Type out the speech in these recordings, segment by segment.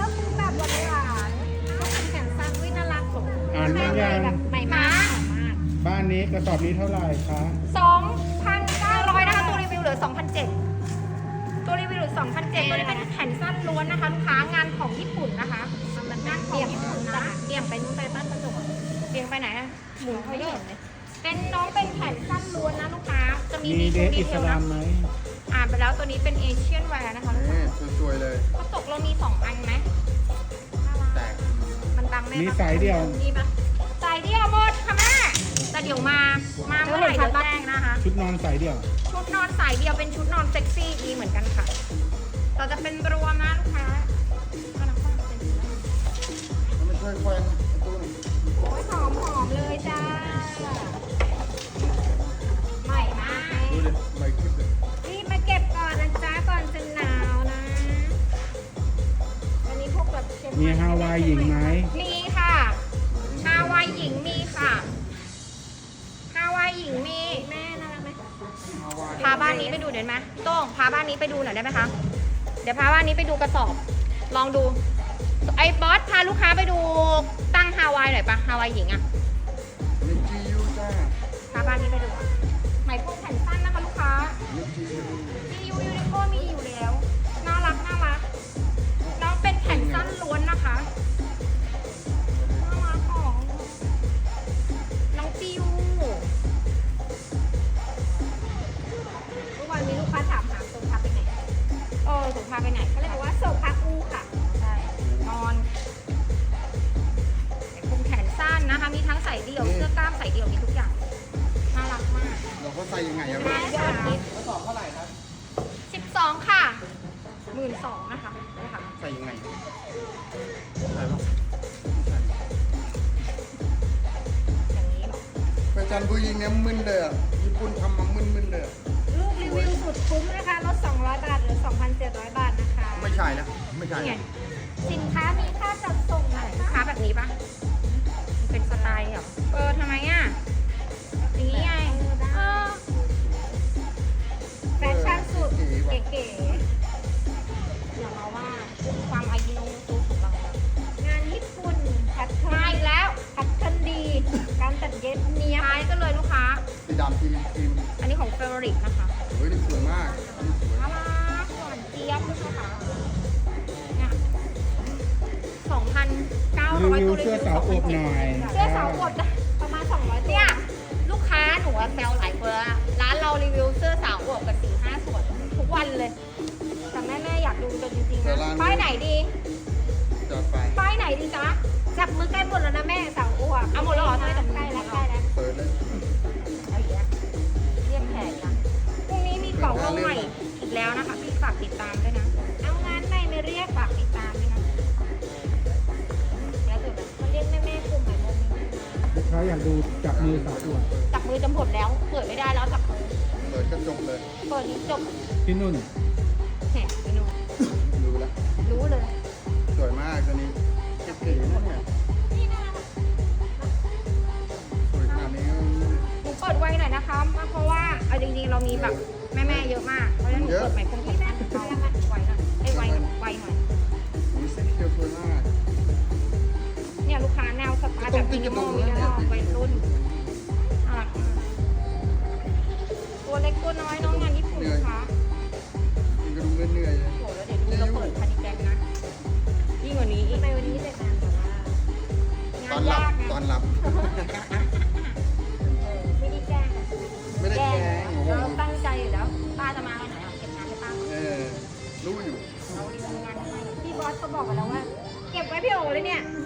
ก็คือแบบหวานๆก็เป็นแขนสั้นวิน่ารักของอ่านยังยัง แบบใหม่มากมากบ้านนี้กระสอบนี้เท่าไหร่คะ2,900นะคะตัวรีวิวเหลือ2,007ตัวรีวิวเหลือ2,007ตัวนี้เป็นแขนสั้นล้วนนะคะลูกค้างานของญี่ปุ่นนะคะมันงานขอเปี่งยมญี่ปุ่นนะนะเปี่ยมไปนู้นไปบ้านประจวบเรียงไปไหนอะหมุนเขาเยอะเป็นน้องเป็นแขนสั้นล้วนนะลูกค้าจะมีมีดีเดทูสดีอิเทสลลานะมไหม อ่านไปแล้วตัวนี้เป็นเอเชียนแวร์นะคะลูกค้านี่สวยๆเลยกระจกเรามี2อันไหมแตกมันบังแม่มีปะสายเดียวมีปะสายเดียวหมดค่ะแม่แต่เดี๋ยวมา มาเมื่อไหร่เดี๋ยวแจ้งนะคะ ชุดนอนสายเดี่ยว ชุดนอนสายเดียวเป็นชุดนอนเซ็กซี่มีเหมือนกันค่ะเราจะเป็นรวมนะลูกค้าเอาน้ำตาลเป็นสีอะไรแล้วมันช่วยแควนไอ้ตู้นี้โอ้ยหอมหอมเลยจ้า มีฮาวายหญิงไหมมีค่ะฮาวายหญิงมีค่ะฮาวายหญิงมีแม่น่ารักไหมฮาวายพาบ้านนี้ไปดูเดี๋ยวไหมพี่โต้งพาบ้านนี้ไปดูหน่อยได้ไหมคะเดี๋ยวพาบ้านนี้ไปดูกระสอบ ลองดู ไอ้บอสพาลูกค้าไปดูตั้งฮาวายหน่อยปะฮาวายหญิงอะนี่จียูจ้าพาบ้านนี้ไปดูอะไหมพวกแผ่นสั้นนะคะลูกค้านี่จียูมียูยูนิโคมีอยู่แล้ว พาไปไหนเขาเลยบอกว่าโซฟาอูค่ะใช่นอนคลุมแขนสั้นนะคะ มีทั้งใส่เดี่ยวเสื้อกล้ามใส่เดี่ยวมีทุกอย่างน่ารักมากเราก็ใส่ยังไงอะแม่ค่ะกระสอบเท่าไหร่ครับสิบสองค่ะหมื่นสองนะคะนี่ค่ะใส่ยังไงใส่ปะอย่างนี้เหรอแฟชั่นผู้หญิงเนี่ยมึนเลยอะญี่ปุ่นทำมามึนๆเลยอะลูกรีวิวสุดคุ้มนะคะลด200บาทเหลือ2,700บาทนะคะ ไม่ใช่แล้วไม่ใช่นี่ไงแล้วสินค้ามีค่าจัดส่งอะนะไรลูกค้าแบบนี้ปะมันเป็นสไตล์เหรอเออทำไมอะอย่างนี้ไงเออแฟชั่นสุดเก๋อย่ามาว่าความอายุโนตูของเราๆงานญี่ปุ่นแพทเทิมาร์นอีกแล้วแพทเทิร์นดี การตัดเย็บเนี้ยบท้ายกันเลยลูกค้าสีดำทีมทีมอันนี้ของเฟเวอริตนะคะเฮ้ยนี่สวยมาก รีร้อยวิวตัวรีเสื้อวิวสาวอวบหน่อยเสื้อสาวอวบนะประมาณ 200ตัวเนี่ย ลูกค้าหนูอะแซวหลายคนแล้วอะร้านเรารีวิวเสื้อสาวอวบกันสี่ห้าส่วน ทุกวันเลย แต่แม่แม่ๆอยากดูกันจริงๆนะป้ายไหนดี จัดไป ป้ายไหนดีจ๊ะ จับมือใกล้หมดแล้วนะแม่สาวอ้วกเอาหมดแล้วเหรอใกล้แล้วใกล้แล้วใกล้แล้วเปิดเลยเอาอีกแล้วเรียกแขกนะพรุ่งนี้มีของลงใหม่อีกแล้วนะคะพี่ฝากติดตามด้วย ลูกค้าอยากดูจับมือสาวอวบจับมือจำผลแล้วเปิดไม่ได้แล้วจับมือเปิดกระจกเลยเปิดนี้จบที่นุ่นแหมพี่หนูดูแล้วรู้เลยสวยมากตัวนี้เก๋ๆนะเนี่ยนี่น่ารักสวยขนาดนี้หนูเปิดไวหน่อยนะคะเพราะว่าเอาจริงๆเรามีแบบแม่ๆเยอะมากเพราะฉะนั้นหนูเปิดใหม่ ตัวเล็กตัวน้อยน้องงานญี่ปุ่นนะคะมันก็ดูเหนื่อยๆเลยโหแล้วเดี๋ยวดูเราเปิดคานิแกนนะยิ่งกว่านี้อีกทำไมวันนี้เสร็จนานแต่ว่าตอนหลับตอนหลับไม่ได้แจ้งอะไม่ได้แกล้งโอ้โหเราตั้งใจอยู่แล้วป้าจะมาวันไหนอะเก็บงานให้ป้าเออรู้อยู่เรารีวิวงานให้พี่บอสเขาบอกกันแล้วว่า เก็บไว้พี่โอเลยเนี่ยตั้ง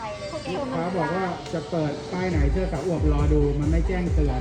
ใจเลยพวกเก็บลูกค้าบอกว่าจะเปิดป้ายไหนเสื้อสาวอวบรอดูมันไม่แจ้งเตือน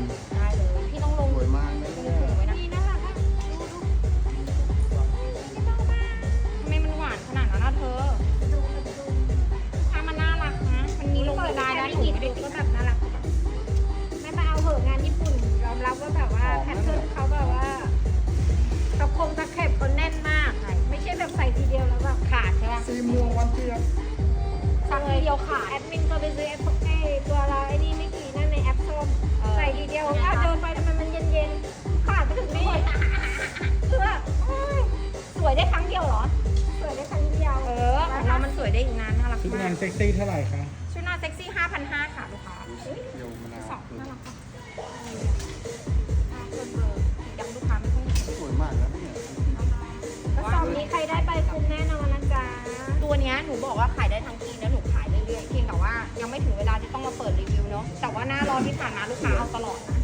แต่ว่าหน้าร้อนที่ผ่านมาลูกค้าเอาตลอดนะ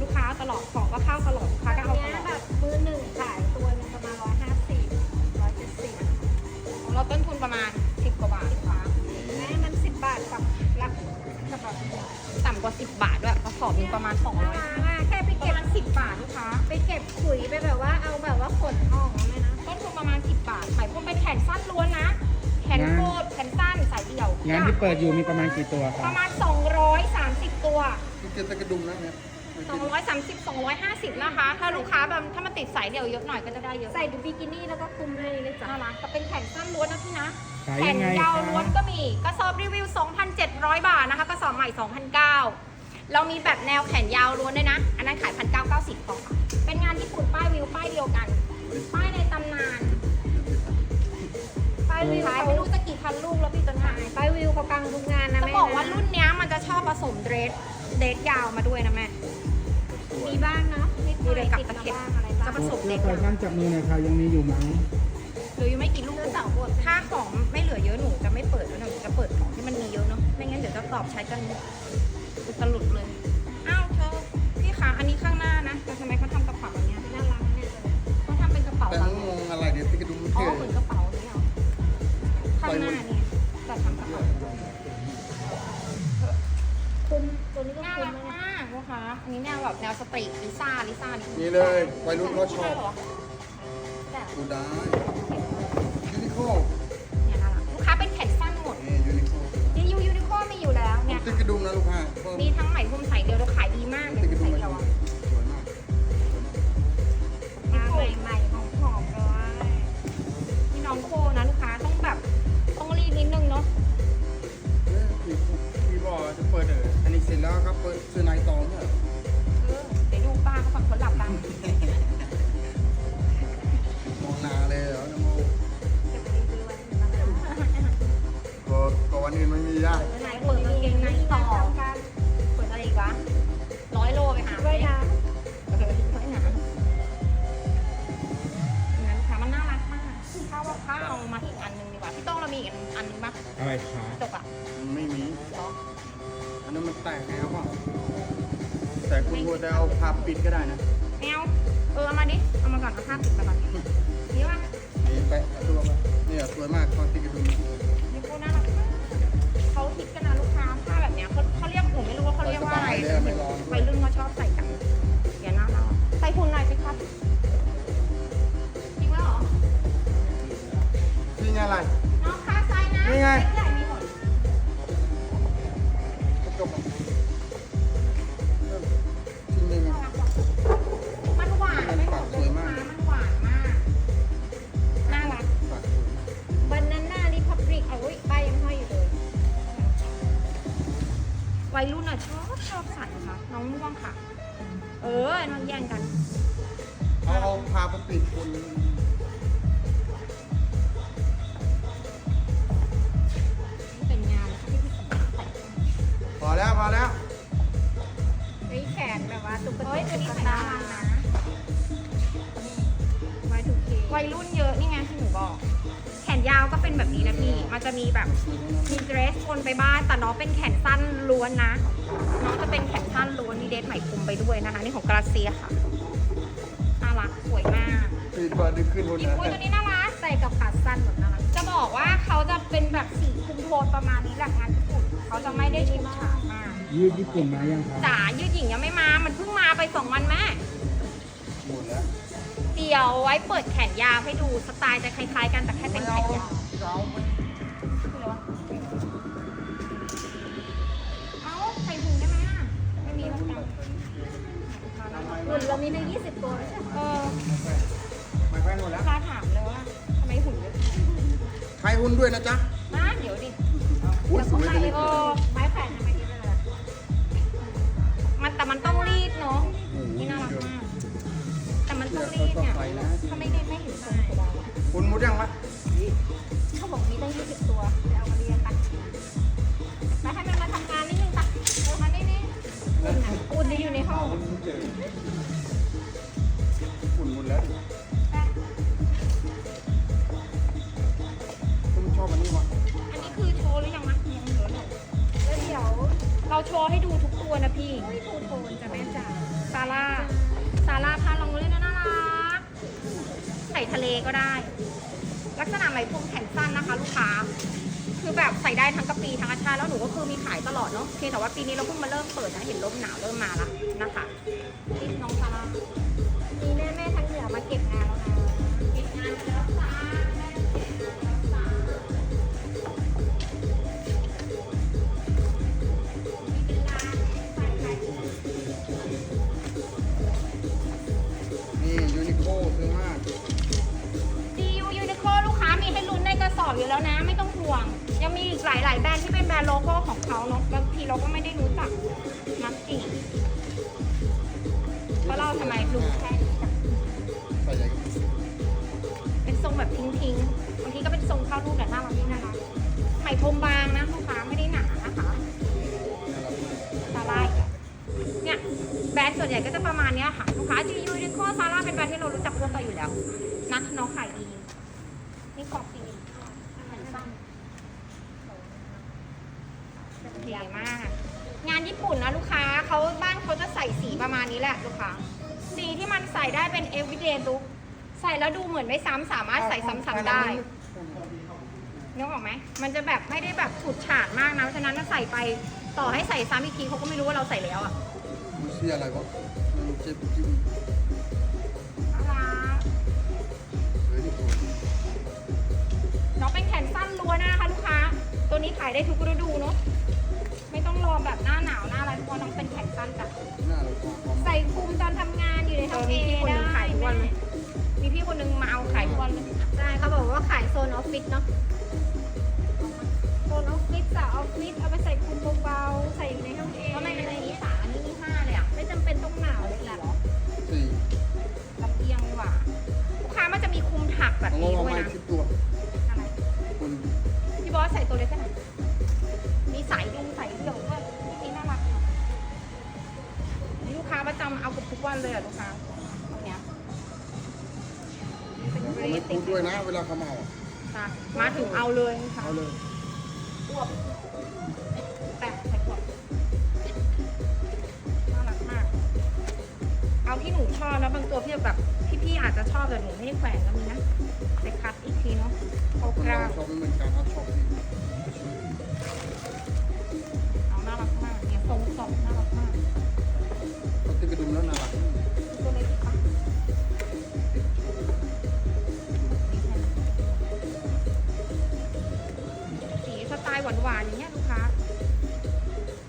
ลูกค้าเอาตลอดของก็เข้าตลอดลูกค้าแบก็บเอาตเนี้ยลอดแบบมือหนึ่งขายตัวหนึงประมาณร้อยห้าสิบร้อยเจ็ดสิบของเราต้นทุนประมาณ10กว่าบาทลูกค้าแม่มันสิบบาทกับหลักกับแบบต่ำกว่า10บาทด้วยกระสอบหนึงประมาณ200น่ารักอะแค่ไปปเก็ระบมาณ10บาทลูกค้า ไปเก็บขุยไปแบบว่าเอาแบบว่าขนออกมาเลยนะต้นทุนประมาณ 10 บาทขายพวกเป็นแขนสั้นล้วนนะ แขนโคตรแขนสั้นสายเดี่ยวงานที่เปิดอยู่มีประมาณกี่ตัวปคะระมาณ230 ตัวพี่เกตะกระดุมนะเนี่ย230 250 นะคะ ถ้าลูกค้าแบบถ้ามันติดสายเดี่ยวเยอะหน่อยก็จะได้เยอะใส่บิกินี่แล้วก็คลุมให้เลยจ้ะน่ารักแต่เป็นแขนสั้นล้วนนะพี่นะ ขายแขยันงไงยาวคะล้วนก็มีกระสอบรีวิว 2,700 บาทนะคะกระสอบใหม่ 2,900เรามีแบบแนวแขนยาวล้วนด้วยนะ อันนั้นขาย 1,990พอค่ะเป็นงานญี่ปุ่นป้ายวิวป้ายเดียวกัน ป้ายในตำนานป้าย วิวขายเขาไม่รู้จะกี่พันลูกแล้วพี่ต้นหายป้ายวิวเขากลางทุกงานนะจะแม่บอกว่ารุ่นเนี้ยมันจะชอบผสมเดรสเดรสยาวมาด้วยนะแม่ มีบ้างเนาะนิดหน่อยมีเลยกับติดตะมาเข็บบ้างอะไรบ้างจะผสมเสื้อแฟชั่นจับมือหน่อยค่ะยังมีอยู่ไหมเหลืออยู่ไม่กี่ลูกเสื้อสาวบวชถ้าของไม่เหลือเยอะหนูจะไม่เปิดแล้วนะหนูจะเปิดของที่มันมีเยอะเนาะ ไม่งั้นเดี๋ยวจะตอบใช้กันอุตลุดเลย อ้าวเธอพี่คะอันนี้ข้า ข้างหน้าเนี่ยแต่ทำกระเป๋าคุมตัวนี้ก็น่าคุมรักนะมากนะคะอันนี้แนวแบบแนวสตรีทลิซ่าลิซ่านี่นี่เลยวัยรุ่นเขาชอบ ใเหรอแต่ดูได้ยูนิโคเนี่ยน่ารักลูกค้าเป็นแขนสั้นหมดนี่ยูนิโคนี่ยูยูนิคอร์มีอยู่แล้วเนี่ย ติดกระดุมนะลูกค้าเพิ่มมีทั้งไหมพรมใส่เดียวเราขายดีมากเลยากถ้าว่าถ้าเอามาอีกอันนึงดีกว่าพี่โต้องเรามีอีกอันนึงปะอะไรคะจบอะไม่มี เหรออันนั้นมันแตกแล้วเปล่าแต่คุณควรจะเอาภาพปิดก็ได้นะแมวเออเอามาดิเอามาก่อนเอาผ้าติดมาก่อนนี่ว่านี่ไปเอาตัวมาเนี่ยสวยมากตอนติดกระดุมนี่กูน่ารักมากเขาคิดกันนะลูกค้าผ้าแบบเนี้ยเขาเขาเรียกหนูไม่รู้ว่าเขาเรียกว่าอะไรสบายเลยไม่ร้อน วัยรุ่นเขาชอบใส่กันเดี๋ยวหน้าเราใส่หุ่นหน่อยสิครับ อะไร น้องค้าไซส์นะนี่ไง เจะมีแบบมีเดรสปนไปบ้างแต่น้องเป็นแขนสั้นล้วนนะน้องจะเป็นแขนสั้นล้วนมีเดรสไหมพรมไปด้วยนะคะ นี่ของกราเซียค่ะน่ารักสวยมากปิดก่อนดึงขึ้นบนอีนะปุ้ยตัวนี้น่ารักใส่กับขาสั้นแบบน่ารักจะบอกว่าเขาจะเป็นแบบสีคุมโทนประมาณนี้แหละงานญี่ปุ่นเขาจะไม่ได้ชุดฉาดมากยืดญี่ปุ่นมายังคะจ๋ายืดหยิ่งยังไม่มา มันเพิ่งมาไปสองวันแม่หมดแล้วเดี๋ยวไว้เปิดแขนยาวให้ดูสไตล์จะคล้ายๆกันแต่แค่เป็นแขนยาว หุ่นเรามีทั้ง20 ตัวไม่ใช่เออไม่แพงหมดแล้วค้าถามเลยว่าทำไมหุ่นเยอะไทยหุ้นด้วยนะจ๊ะมาเดี๋ยวดิอุ้ยสวยจังเลยเออไม้แขวนทำไมดีเลยล่ะมันแต่มันต้องรีดเนาะนี่น่ารักมากแต่มันต้องรีดเนี่ยถ้าไม่รีดไม่เห็นทรงตัวคุณมุดยังมะเขาบอกมีได้ยี่สิบตัวเดี๋ยวเอามาเรียนไปไปให้มันมาทำ อุ่นนะอุ่นนี่อยู่ในห้องคุณมุดแล้วคุณชอบอันนี้วะอันนี้คือโชว์หรือยังมะยังเหลือหน่อยแล้วเดี๋ยวเราโชว์ให้ดูทุกตัวนะพี่ไม่ทูโทนจะแม่จ๋าซาร่าซาร่าพาลองเล่นนะน่ารักใส่ทะเลก็ได้ ลักษณะไหมพรมแขนสั้นนะคะ ลูกค้า คือแบบใส่ได้ทั้งกระปีทั้งอาชาแล้วหนูก็คือมีขายตลอดเนาะเพียงแต่ว่าปีนี้เราเพิ่งมาเริ่มเปิดนะเห็นลมหนาวเริ่มมาแล้วนะคะนี่น้องซาร่ามีแม่แม่ๆทางเหนือมาเก็บงานแล้วนะเก็บงานไปแล้วจ้าแม่เก็บงานไปแล้วจ้ามีเป็นร้านใส่ไข่นี่ยูนิโคซื้อมากดียูยูนิโคลูกค้ามีให้ลุ้นในกระสอบอยู่แล้วนะ ไม่ต้องห่ วง ยังมีอีกหลาย ๆ แบรนด์ที่เป็นแบรนด์โลโก้ของเขาเนาะบางทีเราก็ไม่ได้รู้จักมักจีเพราะเราทำไมรู้แค่นี้จ้ะใส่ใหญ่เป็นทรงแบบทิ้งๆบางทีก็เป็นทรงเข้ารูปแต่หน้าเรานี่นะคะไหมพรมบางนะลูกค้าไม่ได้หนานะคะซาร่าเนี่ยแบรนด์ส่วนใหญ่ก็จะประมาณนี้ค่ะลูกค้าจียูนิโคซาร่าเป็นแบรนด์ที่เรารู้จักทั่วไปอยู่แล้วนะน้องไข่ นี้แหละลูกค้าสีที่มันใส่ได้เป็น everyday look ใส่แล้วดูเหมือนไม่ซ้ำสามารถใส่ซ้ำๆได้นึกออกไหมมันจะแบบไม่ได้แบบฉูดฉาดมากนะเพราะฉะนั้นถ้าใส่ไปต่อให้ใส่ซ้ำอีกทีเขาก็ไม่รู้ว่าเราใส่แล้วอะมันชื่ออะไรวะไม่รู้เจ็บจิ้มน่ารักเฮ้ยนี่ตัวน้องเป็นแขนสั้นล้วนนะคะลูกค้า ตัวนี้ขายได้ทุกฤดูเนาะไม่ต้ องรอแบบหน้าหนาวหน้าอะไรเพราะน้องเป็นแขนสั้นจ้ะหน้าเราความความใส่คลุมตอนทำงานอยู่ในเอท้อองมีเอพี่คนหได้นึงขายทุกวันเลยมีพี่คนหนึงมาเอาขายทุกวันเลยใช่เขาบอกว่าขายโซนออฟฟิศเนาะ เอาที่หนูชอบนะบางตัวพี่แบบพี่ๆอาจจะชอบแต่หนูไม่ได้แขวนก็มีนะไปคัดอีกทีเนาะเอาคนกเราล้าชอบไม่เหมือนกันเขาชอบที่เอาน่ารักมากเนี่ยทรงสองน่ารักมากเขาติดกระดุมแล้วน่ารักตัวเล็กปะสีสไตล์หวานๆอย่างเงี้ยลูกค้า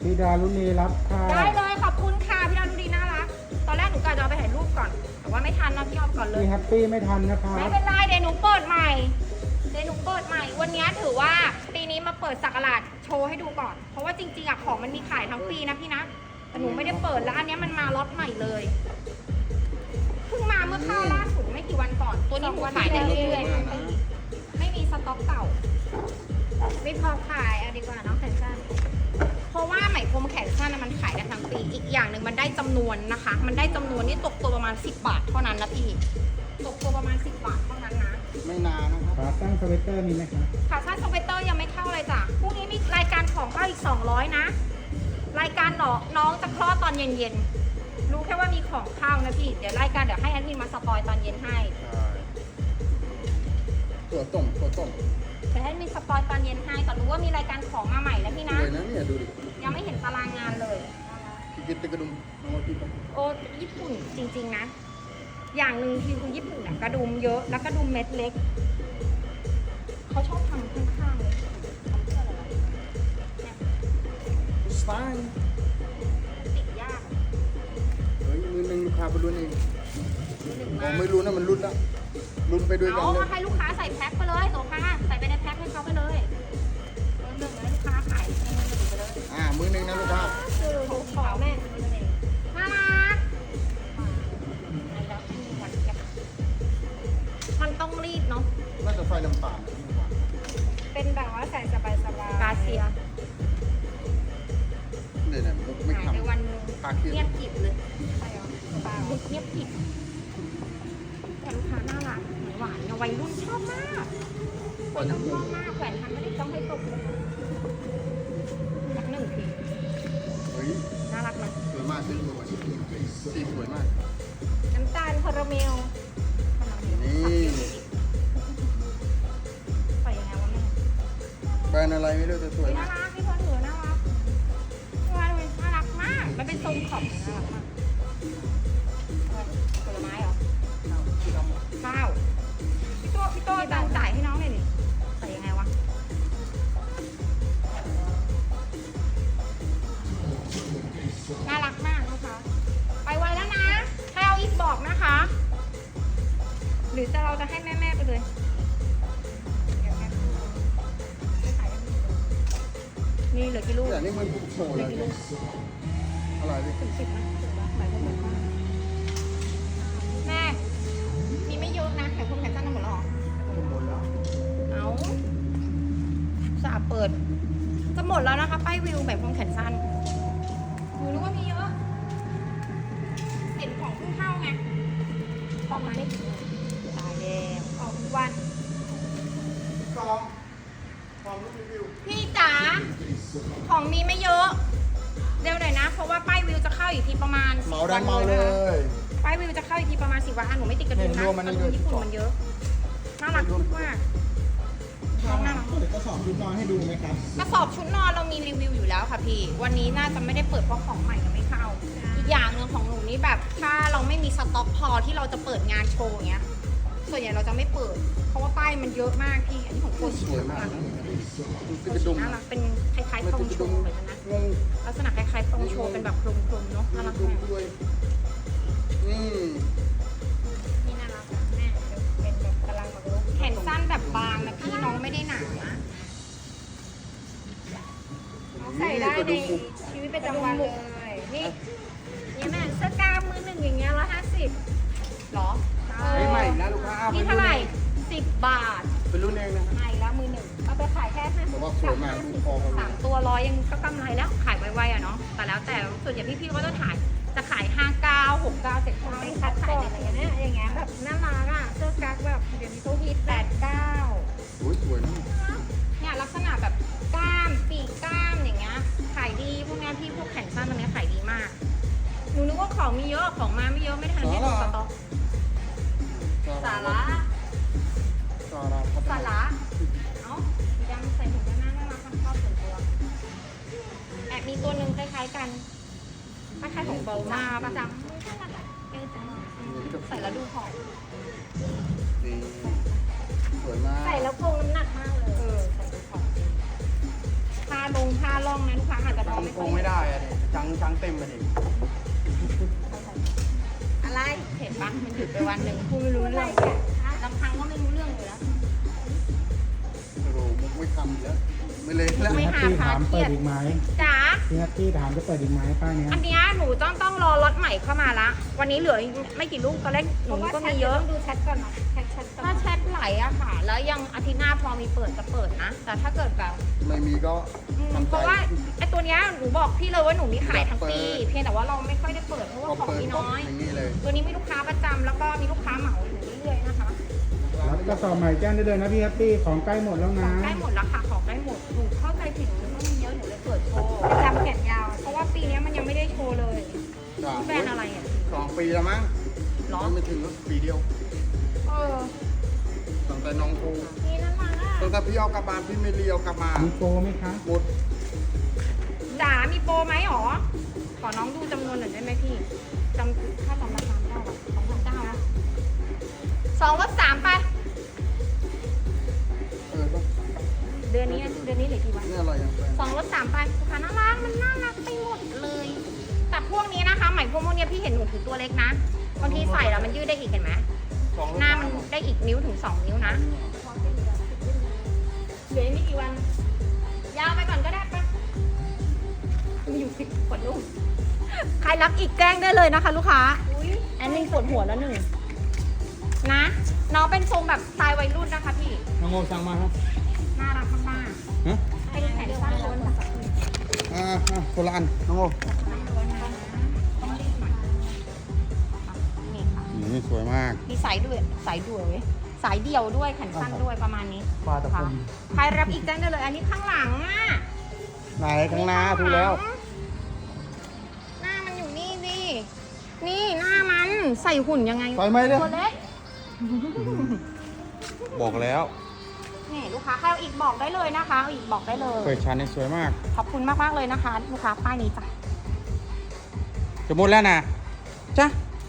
พี่ดารุณีรับค่ะได้ ว่าไม่ทันนะพี่ออฟก่อนเลยพี่แฮปปี้ไม่ทันนะครับ ไม่เป็นไรเดี๋ยวหนูเปิดใหม่เดี๋ยวหนูเปิดใหม่ วันนี้ถือว่าปีนี้มาเปิดสักราชโชว์ให้ดูก่อน เพราะว่าจริงๆอะของมันมีขายทั้งปีนะพี่นะ แต่หนูไม่ได้เปิดแล้วอันเนี้ยมันมาล็อตใหม่เลยเพิ่งมาเมื่อเข้าล่าสุดไม่กี่วันก่อน ตัวนี้หนูขายได้เรื่อยๆทั้งปีไม่มีสต็อกเก่า ไม่พอขายเอาดีกว่าน้องแขนสั้น เพราะว่าไหมพรมแขนสั้นน่ะมันขายได้ทั้งปี อีกอย่างหนึ่งมันได้จำนวนนะคะ มันได้จำนวนนี่ตกตัวประมาณ 10 บาทเท่านั้นนะพี่ ตกตัวประมาณ 10 บาทเท่านั้นนะ ไม่นานนะครับขาตั้งสเวตเตอร์มีไหมคะขาสั้นสเวตเตอร์ยังไม่เข้าเลยจ้ะ พรุ่งนี้มีรายการของเข้าอีก 200 นะ รายการน้องน้องจะคลอดตอนเย็นๆ รู้แค่ว่ามีของเข้านะพี่ เดี๋ยวรายการเดี๋ยวให้แอดมินมาสปอยตอนเย็นให้ใช่ตัวต้มตัวต้ม เดี๋ยวให้แอดมินสปอยตอนเย็นให้แต่รู้ว่ามีรายการของมาใหม่แล้วพี่นะ เลยนะเนี่ยดูดิยังไม่เห็นตารางงานเลย พี่กินติดกระดุมน้องพี่ไปโอ้ญี่ปุ่นจริงๆนะ อย่างหนึ่งที่คือญี่ปุ่นอะกระดุมเยอะ แล้วกระดุมเม็ดเล็ก เขาชอบทำข้างๆเลยทำเพื่ออะไรวะเนี่ยสไตล์มันติดยากเฮ้ยมือหนึ่งลูกค้าไปรุ่นเองนิดนึงผมมากไม่รู้นะมันรุ่นแล้วรุ่นไปด้วยกันเอาเลยให้ลูกค้าใส่แพ็คไปเลยโซฟา มือหนึ่งนะลูกค้า แบรนด์อะไรไม่รู้แต่สวยน่ามากรักพี่พลเหนือน่ารักน่ารักเลยน่ารักมาก มันเป็นทรงขอบน่ารักมากอะไรผลไม้เหรอข้าวพี่โต้พี่โต้ตังจ่ายให้น้องหน่อยดิใส่ยังไงวะน่ารักมากนะคะ ไปไวแล้วนะ ถ้าเอาอีกบอกนะคะ หรือจะเราจะให้แม่แม่ นี่เหลือกี่ลูกแต่นี่มันบุกโชว์เลยอะไรพี่ถึงสิบนะถึงปะหมายความว่าแม่มีไม่เยอะนะแต่คนแขนสั้นทั้งหมดแล้วเหรอหมดแล้วเอาสาเปิดจะหมดแล้วนะคะป้ายวิวแบบพรมแขนสั้น ประมาณเมาสี่ได้วันเมาเลนะคะย ป้ายวิวจะเข้าอีกทีประมาณสี่วันอะหนูไม่ติดกระดุมเห็นนะรวมมันกระเยดุมอะญี่ปุ่นมันเยอะน่ารักมากน้องน่ารักเดี๋ยวก็สอบชุดนอนให้ดูไหมครับ กระสอบชุดนอนเรามีรีวิวอยู่แล้วค่ะพี่ วันนี้น่าจะไม่ได้เปิดเพราะของใหม่ยังไม่เข้า อีกอย่างหนึ่งของหนูนี่แบบ ถ้าเราไม่มีสต็อกพอที่เราจะเปิดงานโชว์อย่างเงี้ย ส่วนใหญ่เราจะไม่เปิด เพราะว่าป้ายมันเยอะมากพี่ อันนี้ของโคสชิวยมากนะโคคือกระชิดุมน่ารักเป็นคล้ายๆไม่ตรงกระโชดุมว์เหมือนกันนะงงลักษณะคล้ายๆตรงโชว์เป็นแบบคลุมๆเนาะน่ารักดุมมากด้วยนี่นี่น่ารักนะแม่เป็นแบบกำลังแบบลุกแขนสั้นแบบบางนะพี่น้องไม่ได้หนานะใส่ได้กระในดุมบุกชีวิตประจำวันเลย นี่นี่แม่เสื้อกล้ามมือหนึ่งอย่างเงี้ยร้อยห้าสิบ บบาทเป็นรุ่นเองนะใหม่แล้วมือหนึ่งเอาไปขายแค่ห้าสิแต่บว่าสวยมากดูคอกันเลสายมตัวร้อยยังก็กำไรแล้วขายไวๆอะเนาะแต่แล้วแต่ส่วนใหญ่พี่ๆก็จะขายจะขายห้าเก้าหกเก้าเจ็ดเก้าไม่ไม่คัคัดดก่ขายอนในอะไรระยะเงี้ยอย่างเงี้ยแบบน่ารักอะเสื้อกั๊กแบบเดี๋ยวนี้เขาฮิตแปดเก้าสวยสวยนะเนี่ยลักษณะแบบกล้ามปีกกล้ามอย่างเงี้ยขายดีพวกเนี้ยพี่พวกแขนสั้นตรงเนี้ยขายดีมากหนูนึกว่าของมีเยอะของมาไม่เยอะไม่ทันได้ดูสต็อกสาระ สาระพัฒสานาระเอ้าสีดำใส่ถุงด้านหน้าน่ารักมันชอบส่วนตัวแอบมีตัวหนึ่งคล้ายๆกันคล้ายๆของเบลมาประจำเออจังใส่แล้วดูหอมนี่สวยมาก ใส่แล้วโครงน้ำหนักมากเลย เออใส่ดูหอมผ้าลงผ้าล่องนะลูกค้าอาจจะมจัองงไม่โกค่อยงไม่ได้อะเด็จังจังเต็มมาดิอะไรเห็นปะมันหยุดไปวันหนึ่งพูดไม่รู้พูดอะไรเรื่องเนี่ยลำพัง ไม่ทำอีกแล้วไม่เล่นแล้วไม่แฮปปี้ถามเปิดอีกไหมจ๋า พี่แฮปปี้ถามจะเปิดอีกไหมป้ายเนี้ยอันเนี้ยหนูต้องต้องรอรถใหม่เข้ามาละ วันนี้เหลือไม่กี่ลูกตอนแรกหเพนูราะว่าก็แชมีทเยอะต้องดูแชทก่อนนะแชทแชทก่อนถ้าแชทไหลอะค่ะ แล้วยังอาทิตย์หน้าพอมีเปิดจะเปิดนะ แต่ถ้าเกิดแบบไม่มีก็อืมทำเพใจ ราะว่าไอตัวเนี้ยหนูบอกพี่เลยว่าหนูมีขายทั้งปีอยากเปิด เพียงแต่ว่าเราไม่ค่อยได้เปิดเพราะว่าพอของเปิดมีปุ๊บน้อย อย่างนี้เลย ตัวนี้มีลูกค้าประจำแล้วก็มีลูกค้าเหมาอยู่เรื่อยๆนะคะ รับกระสอบใหม่แจ้งได้เลยนะพี่แฮปปี้ของใกล้หมดแล้วขนะองใกล้หมดแล้วค่ะของใกล้หมดหนูเข้าใจผิดหนูนึกว่ามันเยอะหนูเลยเปิดโชว์ประจำแขนยาว เพราะว่าปีเนี้ยมันยังไม่ได้โชว์เลยจ้ะแบรนด์อะไรอะสองปีแล้วมั้งหรอไม่ถึงหรอกปีเดียวเออตั้งแต่น้องโทรนี่นั่นมาอะตั้งแต่พี่เอากลับบ้านพี่ไม่เลียวกลับมามีโปรไหมคะหมดจ๋ามีโปรไหมหรอขอน้องดูจำนวนหน่อยได้ไหมพี่จำค่าจำราคาเก้าอะสองพันเก้านะสองลดสามไป เดือนนี้เดือนนี้เหลือกี่วันนี่อะไรอย่างแฟนสองลดสามไปลูกค้าน่ารักมันน่ารักไปหมดเลย แต่พวกนี้นะคะไหมพวกพวกเนี้ยพี่เห็นหนูถือตัวเล็กนะบางทีใส่แล้วมันยืดได้อีกเห็นไหมสองหน้ามันได้อีกนิ้วถึงสองนิ้วนะเหลืออีกไม่กี่วัน ยาวไปก่อนก็ได้ปะมีอยู่สิบกว่าลูกใครรักอีกแกล้งได้เลยนะคะ ลูกค้าอุ้ยอันนี้ปวดหัวแล้วหนึ่งนะ น้องเป็นทรงแบบสไตล์วัยรุ่นนะคะพี่น้องโมสั่งมาครับ คนละอันน้องโอล้วนนะต้องรีบหน่อยนี่ค่ะนี่สวยมาก มีสายด้วยสายด่วยสายเดี่ยวด้วยแขนสั้นด้วยประมาณนี้ปลาตะพค่ะงใครรับอีกแจ้งได้เลย อันนี้ข้างหลังอะไหนข้างหน้าถูกแล้ว หน้ามันอยู่นี่สินี่หน้ามันใส่หุ่นยังไงไปไหมเนี่ยตัวเล็กบอกแล้วนี่ลู กค้าใครเอาอีกบอกได้เลยนะคะเอาอีกบอกได้เลย เปิดชั้นนี่สวยมาก ขอบคุณมากๆเลยนะคะ ลูกค้าป้ายนี้จ้ะจะหมดแล้วนะจ้ะ